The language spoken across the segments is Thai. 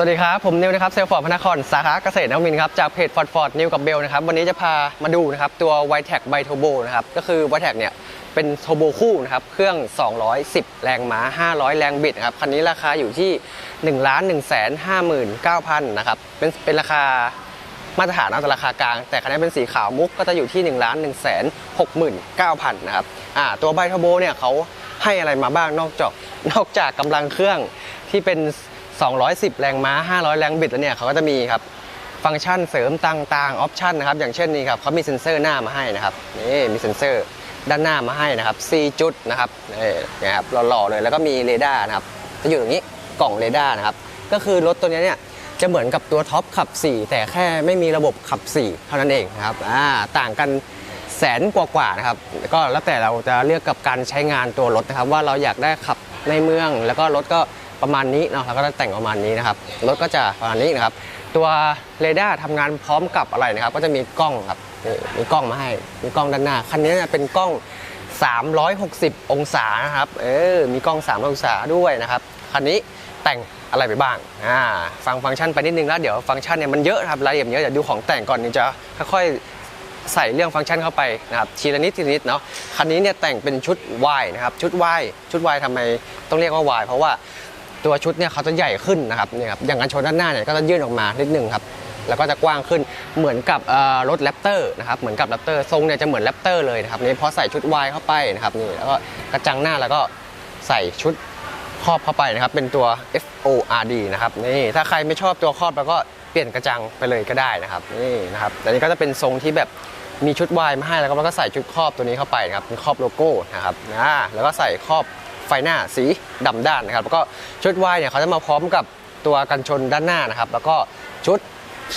สวัสดีครับ ผมนิวนะครับเซลฟอร์ดพนครสาขาเกษตรนวมินครับจากเพจฟอร์ดฟอร์ดนิวกับเบลนะครับวันนี้จะพามาดูนะครับตัว w i t e c ไบโทโบนะครับก็คือ w i t e c เนี่ยเป็นโทโบคู่นะครับเครื่อง 210 แรงม้า 500 แรงบิดครับคันนี้ราคาอยู่ที่ 1 1 5 9 0 0 0นะครับเป็นเป็นราคามาตรฐานเอาแต่ราคากลาง แต่คันนี้เป็นสีขาวมุกก็จะอยู่ที่ 1 1 6 9 0 0 0นะครับอ่าตัวไบโทโบเนี่ยเขาให้อะไรมาบ้างนอกจากนอกจากกำลังเครื่องที่เป็น 210 แรงม้า 500 แรงบิดแล้วเนี่ยเขาก็จะมีครับฟังก์ชันเสริมต่างๆออปชันนะครับอย่างเช่นนี้ครับเขามีเซ็นเซอร์หน้ามาให้นะครับนี่มีเซ็นเซอร์ด้านหน้ามาให้นะครับ 4 จุดนะครับนี่นะครับหล่อๆเลยแล้วก็มีเรดาร์นะครับจะอยู่ตรงนี้กล่องเรดาร์นะครับก็คือรถตัวนี้เนี่ยจะเหมือนกับตัวท็อปขับ 4 แต่แค่ไม่มีระบบขับ 4 เท่านั้นเองนะครับอ่าต่างกันแสนกว่าๆนะครับก็แล้วแต่เราจะเลือกกับการใช้งานตัวรถนะครับ ว่าเราอยากได้ขับในเมือง แล้วก็รถก็ ประมาณนี้เนาะเราก็จะแต่งประมาณนี้นะครับรถก็จะประมาณนี้นะครับ ตัวเรดาร์ทำงานพร้อมกับอะไรนะครับ ก็จะมีกล้องครับนี่มีกล้องมาให้มีกล้องด้านหน้าคันนี้เป็นกล้อง 360 องศานะครับเออมีกล้อง3องศาด้วยนะครับคันนี้แต่งอะไรไปบ้างอ่าฟังฟังก์ชันไปนิดนึงแล้วเดี๋ยวฟังก์ชันเนี่ยมันเยอะครับรายละเอียดเยอะเดี๋ยวดูของแต่งก่อนนี่จะค่อยๆใส่เรื่องฟังก์ชันเข้าไปนะครับทีละนิดทีละนิดเนาะคันนี้เนี่ยแต่งเป็นชุด Y นะครับชุด Y ชุด Y ทำไมต้องเรียกว่า Y เพราะว่า ตัวชุดเนี่ยเขาจะใหญ่ขึ้นนะครับเนี่ยครับอย่างกันชนด้านหน้าเนี่ยก็จะยื่นออกมานิดนึงครับแล้วก็จะกว้างขึ้นเหมือนกับรถแรปเตอร์นะครับเหมือนกับแรปเตอร์ทรงเนี่ยจะเหมือนแรปเตอร์เลยนะครับนี่พอใส่ชุด Y เข้าไปนะครับนี่แล้วก็กระจังหน้าแล้วก็ใส่ชุดครอบเข้าไปนะครับเป็นตัว F O R D นะครับนี่ถ้าใครไม่ชอบตัวครอบแล้วก็เปลี่ยนกระจังไปเลยก็ได้นะครับนี่นะครับแต่นี้ก็จะเป็นทรงที่แบบมีชุด Y มาให้แล้วก็แล้วก็ใส่ชุดครอบตัวนี้เข้าไปนะครับเป็นครอบโลโก้นะครับนะแล้วก็ใส่ครอบ ไฟหน้าสีดำด้านนะครับแล้วก็ชุด Y เนี่ยเขาจะมาพร้อมกับตัวกันชนด้านหน้านะครับแล้วก็ชุด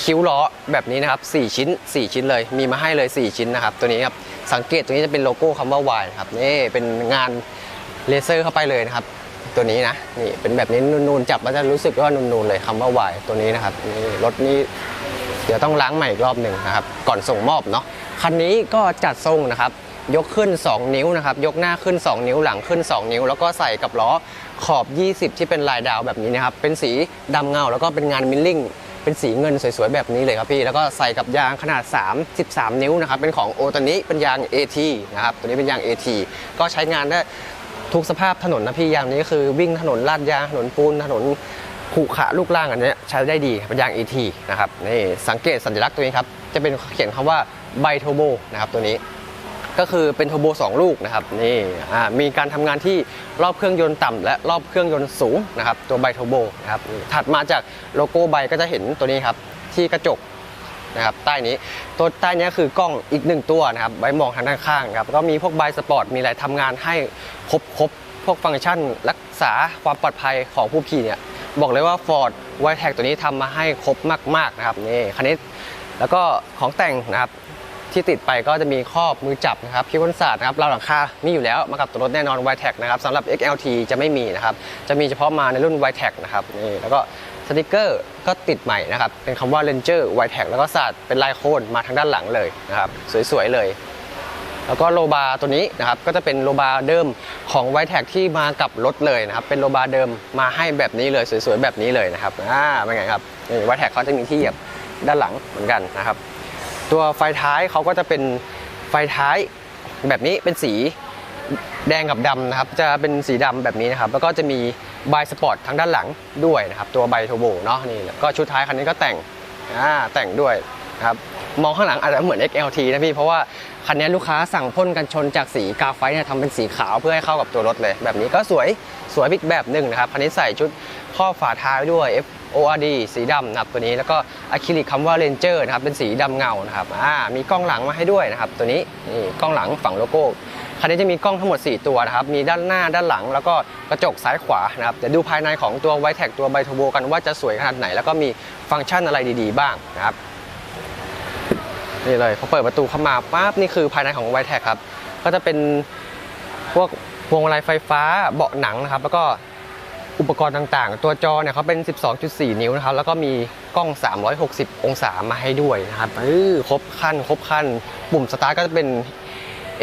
คิ้วล้อแบบนี้นะครับ 4 ชิ้น 4 ชิ้นเลย มีมาให้เลย 4 ชิ้นนะครับ ตัวนี้ครับ สังเกตตัวนี้จะเป็นโลโก้คำว่า Y นะครับ นี่เป็นงานเลเซอร์เข้าไปเลยนะครับ ตัวนี้นะ นี่เป็นแบบนี้นูนๆ จับแล้วจะรู้สึกว่านูนๆเลยคำว่า Y ตัวนี้นะครับ นี่รถนี้เดี๋ยวต้องล้างใหม่อีกรอบหนึ่งนะครับ ก่อนส่งมอบเนาะ คันนี้ก็จัดทรงนะครับ ยกขึ้น 2 นิ้วนะครับ ยกหน้าขึ้น 2 นิ้วหลังขึ้น 2 นิ้ว แล้วก็ใส่กับล้อขอบ 20 ที่เป็นลายดาวแบบนี้นะครับ เป็นสีดำเงา แล้วก็เป็นงานมิลลิ่ง เป็นสีเงินสวยๆ แบบนี้เลยครับพี่ แล้วก็ใส่กับยางขนาด 3 13 นิ้วนะครับ เป็นของโอตัวนี้เป็นยาง AT นะครับ ตัวนี้เป็นยาง AT ก็ใช้งานได้ทุกสภาพถนนนะพี่ ยางนี้ก็คือวิ่งถนนลาดยาง ถนนปูน ถนนขรุขระลูกล่างอันเนี้ยใช้ได้ดีเป็นยาง AT นะครับ นี่สังเกตสัญลักษณ์ตัวนี้ครับ จะเป็นเขียนคำว่าไบโทโบนะครับตัวนี้ ก็คือเป็นโทโบ2 ลูกนะครับนี่มีการทำงานที่รอบเครื่องยนต์ต่ำและรอบเครื่องยนต์สูงนะครับตัวไบโทโบนะครับถัดมาจากโลโก้ไบก็จะเห็นตัวนี้ครับที่กระจกนะครับใต้นี้ตัวใต้นี้คือกล้องอีกหนึ่งตัวนะครับไว้มองทางด้านข้างครับก็มีพวกไบสปอร์ตมีอะไรทำงานให้ครบครบพวกฟังก์ชันรักษาความปลอดภัยของผู้ขี่เนี่ยบอกเลยว่า Ford w i t e c ตัวนี้ทำมาให้ครบมากๆนะครับนี่คันนี้แล้วก็ของแต่งนะครับ ที่ติดไปก็จะมีครอบมือจับนะครับพิวคนศาสตร์นะครับราวหลังคามีอยู่แล้วมากับตัวรถแน่นอน y t e c นะครับสำหรับ XLT จะไม่มีนะครับ จะมีเฉพาะมาในรุ่น y t e c นะครับนี่แล้วก็สติกเกอร์ก็ติดใหม่นะครับ เป็นคำว่า Ranger y t e c แล้วก็ศาสตร์เป็นลายโคนมาทางด้านหลังเลยนะครับ สวยๆเลยแล้วก็โลบาร์ตัวนี้นะครับก็จะเป็นโลบาร์เดิมของไวแท็กที่มากับรถเลยนะครับ เป็นโลบาร์เดิมมาให้แบบนี้เลยสวยๆแบบนี้เลยนะครับอ่าเป็นไงครับนี่ไวแท็กเขาจะมีที่เหยียบด้านหลังเหมือนกันนะครับ ตัวไฟท้ายเขาก็จะเป็นไฟท้ายแบบนี้เป็นสีแดงกับดำนะครับ จะเป็นสีดำแบบนี้นะครับ แล้วก็จะมีบายสปอร์ตทางด้านหลังด้วยนะครับ ตัวไบโทโบเนาะนี่แล้วก็ชุดท้ายคันนี้ก็แต่งอ่าแต่งด้วยนะครับ มองข้างหลังอาจจะเหมือน XLT นะพี่ เพราะว่าคันนี้ลูกค้าสั่งพ่นกันชนจากสีกาไฟเนี่ยทำเป็นสีขาวเพื่อให้เข้ากับตัวรถเลย แบบนี้ก็สวยสวยอีกแบบหนึ่งนะครับ คันนี้ใส่ชุดครอฝาท้ายด้วย ORD สีดำนะครับตัวนี้แล้วก็อะคริลิกคำว่า Ranger นะครับเป็นสีดำเงานะครับอ่ามีกล้องหลังมาให้ด้วยนะครับตัวนี้นี่กล้องหลังฝั่งโลโก้คันนี้จะมีกล้องทั้งหมด 4 ตัวนะครับ มีด้านหน้าด้านหลัง แล้วก็กระจกซ้ายขวานะครับเดี๋ยวดูภายในของตัว w i t e c ตัวไบโทโบกันว่าจะสวยขนาดไหน แล้วก็มีฟังก์ชันอะไรดีๆ บ้างนะครับนี่เลยพอเปิดประตูเข้ามาปั๊บนี่คือภายในของ w i t e c ครับ ก็จะเป็นพวกพวงมาลัยไฟฟ้าเบาะหนังนะครับ แล้วก็ อุปกรณ์ต่างๆ ตัวจอเนี่ยเขาเป็น 12.4 นิ้วนะครับ แล้วก็มีกล้อง 360 องศามาให้ด้วยนะครับเออครบขั้น ครบขั้น ปุ่มสตาร์ทก็จะเป็น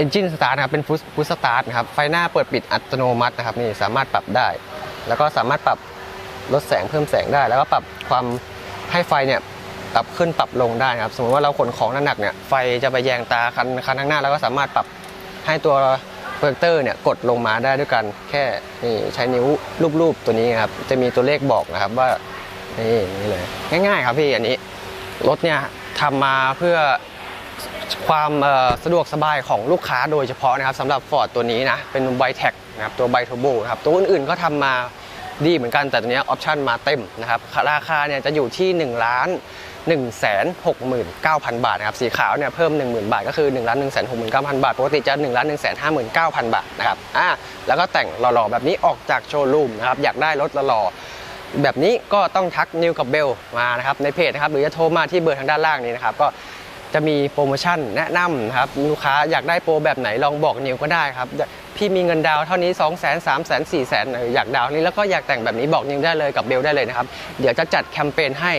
Engine Start นะครับ เป็น Push Push Start นะครับ ไฟหน้าเปิดปิดอัตโนมัตินะครับ นี่สามารถปรับได้ แล้วก็สามารถปรับลดแสงเพิ่มแสงได้ แล้วก็ปรับความให้ไฟเนี่ยปรับขึ้นปรับลงได้นะครับ สมมติว่าเราขนของหนักๆเนี่ย ไฟจะไปแยงตาคันคันข้างหน้า แล้วก็สามารถปรับให้ตัว โปรเจคเตอร์เนี่ยกดลงมาได้ด้วยกันแค่นี่ใช้นิ้วรูปๆตัวนี้ครับจะมีตัวเลขบอกนะครับว่านี่นี่เลยง่ายๆครับพี่อันนี้รถเนี่ยทำมาเพื่อความสะดวกสบายของลูกค้าโดยเฉพาะนะครับสำหรับ Ford ตัวนี้นะเป็นไวแท็กนะครับตัวไบโทโบนะครับตัวอื่นๆก็ทำมาดีเหมือนกันแต่ตัวนี้ออปชันมาเต็มนะครับราคาเนี่ยจะอยู่ที่1ล้าน 1 6 9 0 0 0 บาทนะครับสีขาวเนี่ยเพิ่ม 10,000 บาทก็คือ1ล้าน1 6 9 0 0 0 บาท ปกติจะ1ล้าน1 5 9 0 0 0 บาทนะครับอ่าแล้วก็แต่งหล่อๆแบบนี้ออกจากโชว์รูมนะครับอยากได้รถหล่อแบบนี้ก็ต้องทักนิวกับเบลมานะครับในเพจนะครับหรือจะโทรมาที่เบอร์ทางด้านล่างนี้นะครับก็จะมีโปรโมชั่นแนะนำนะครับลูกค้าอยากได้โปรแบบไหนลองบอกนิวก็ได้ครับพี่มีเงินดาวเท่านี้ 2 0 0 0 0 0 3 0 0 0 0 0 4 0 0 0 0อยากดาวน์นี้แล้วก็อยากแต่งแบบนี้บอกนิวได้เลยกับเบลได้เลยนะครับเดี๋ยวจะจัดแคมเปญให้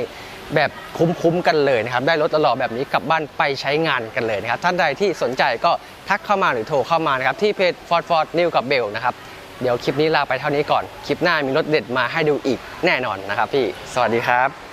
แบบคุ้มๆกันเลยนะครับได้รถตลอดแบบนี้กลับบ้านไปใช้งานกันเลยนะครับท่านใดที่สนใจก็ทักเข้ามาหรือโทรเข้ามานะครับที่เพจ Ford Ford New กับเบลนะครับเดี๋ยวคลิปนี้ลาไปเท่านี้ก่อน คลิปหน้ามีรถเด็ดมาให้ดูอีกแน่นอนนะครับพี่ สวัสดีครับ